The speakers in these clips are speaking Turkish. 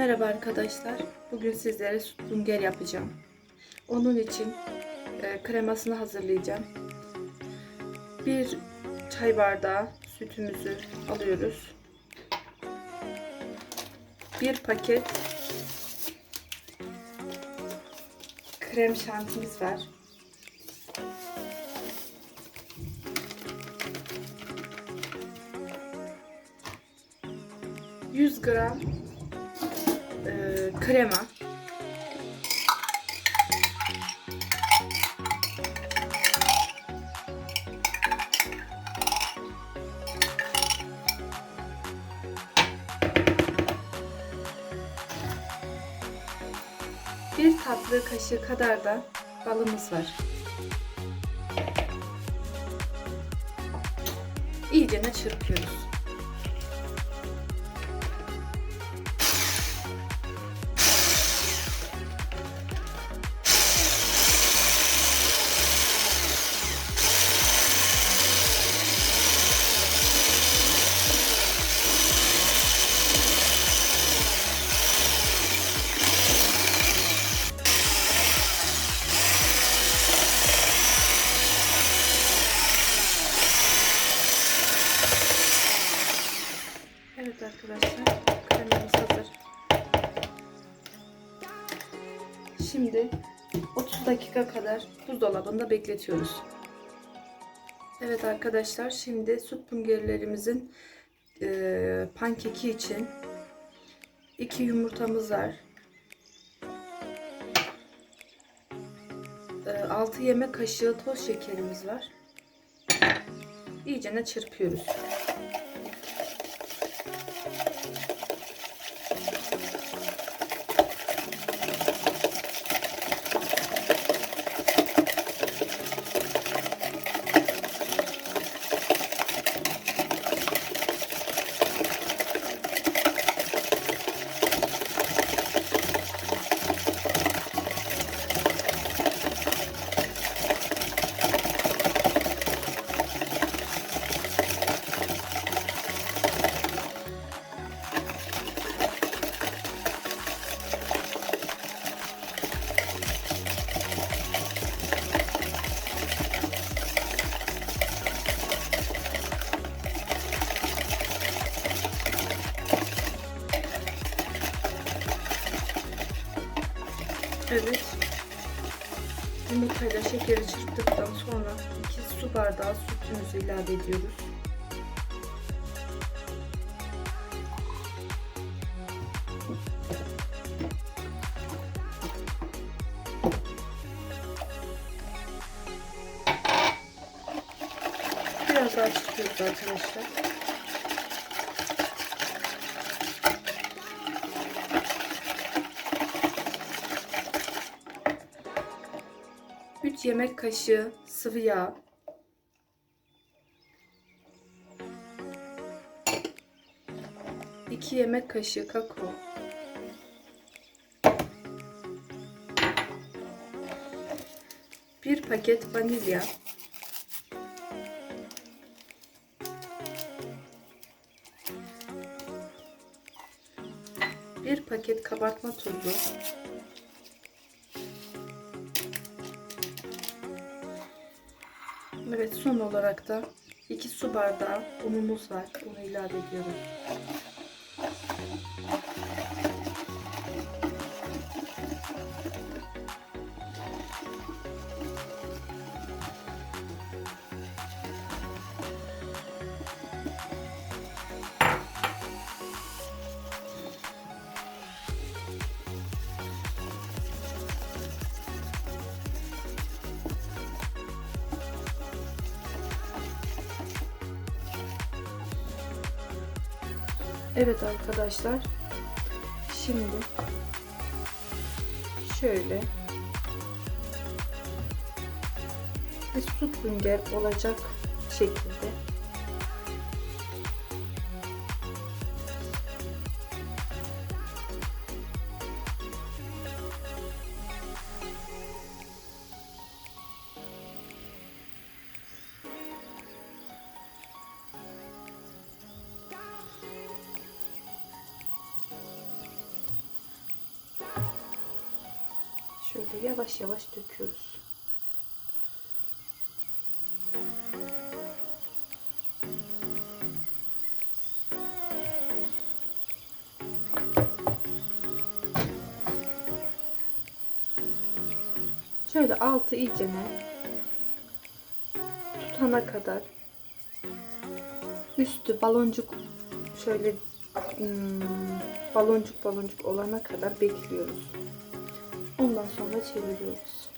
Merhaba arkadaşlar. Bugün sizlere süt bunger yapacağım. Onun için e, kremasını hazırlayacağım. Bir çay bardağı sütümüzü alıyoruz. Bir paket krem şantimiz var. Yüz gram e, krema. Bir tatlı kaşığı kadar da balımız var. İyicene çırpıyoruz. Evet arkadaşlar, kremamız hazır. Şimdi 30 dakika kadar buzdolabında bekletiyoruz. Evet arkadaşlar, şimdi süt bungerlerimizin e, pankeki için 2 yumurtamız var. 6 yemek kaşığı toz şekerimiz var. İyicene çırpıyoruz. Evet. Yumurtayla şekeri çırptıktan sonra 2 su bardağı sütümüzü ilave ediyoruz. Biraz daha çırpıyoruz arkadaşlar. 3 yemek kaşığı sıvı yağ. iki yemek kaşığı kakao. Bir paket vanilya. Bir paket kabartma tozu. Evet son olarak da 2 su bardağı unumuz var. Onu ilave ediyorum. Evet arkadaşlar. Şimdi şöyle bir süt olacak şekilde şekilde yavaş yavaş döküyoruz. Şöyle altı iyicene tutana kadar üstü baloncuk şöyle hmm, baloncuk baloncuk olana kadar bekliyoruz. Ondan sonra çeviriyoruz.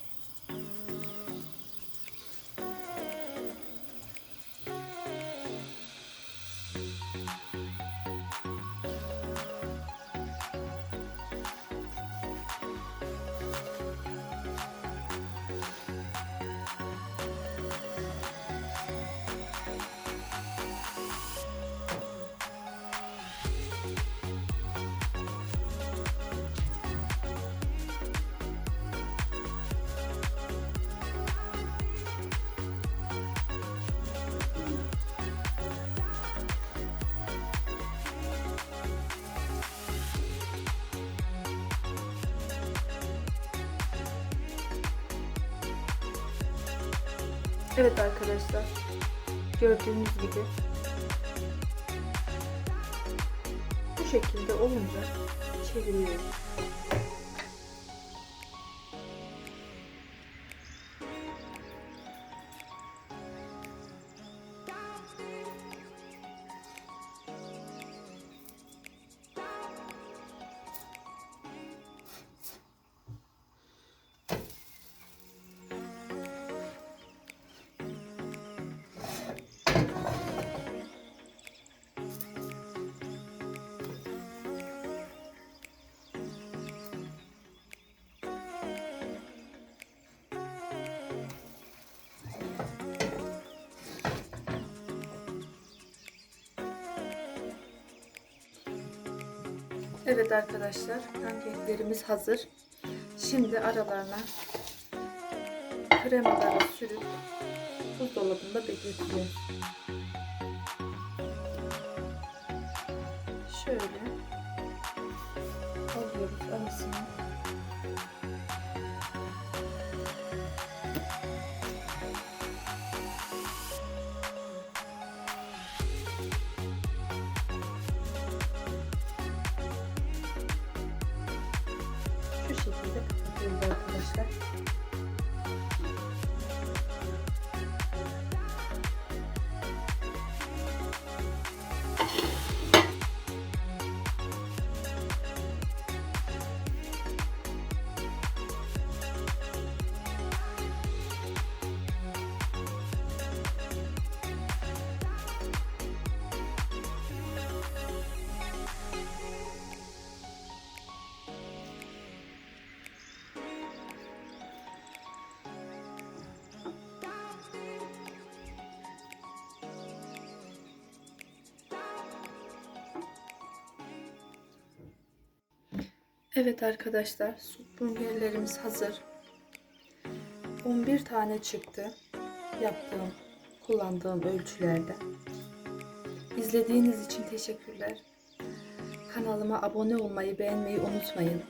Evet arkadaşlar. Gördüğünüz gibi bu şekilde olunca çeviriyoruz. Evet arkadaşlar, pankeyklerimiz hazır. Şimdi aralarına kremaları sürüp buzdolabında bekleteceğiz. Şöyle alıyoruz arasını. Şekilde kapatıyoruz arkadaşlar. Evet arkadaşlar, süt burgerlerimiz hazır. 11 tane çıktı. Yaptığım, kullandığım ölçülerde. İzlediğiniz için teşekkürler. Kanalıma abone olmayı, beğenmeyi unutmayın.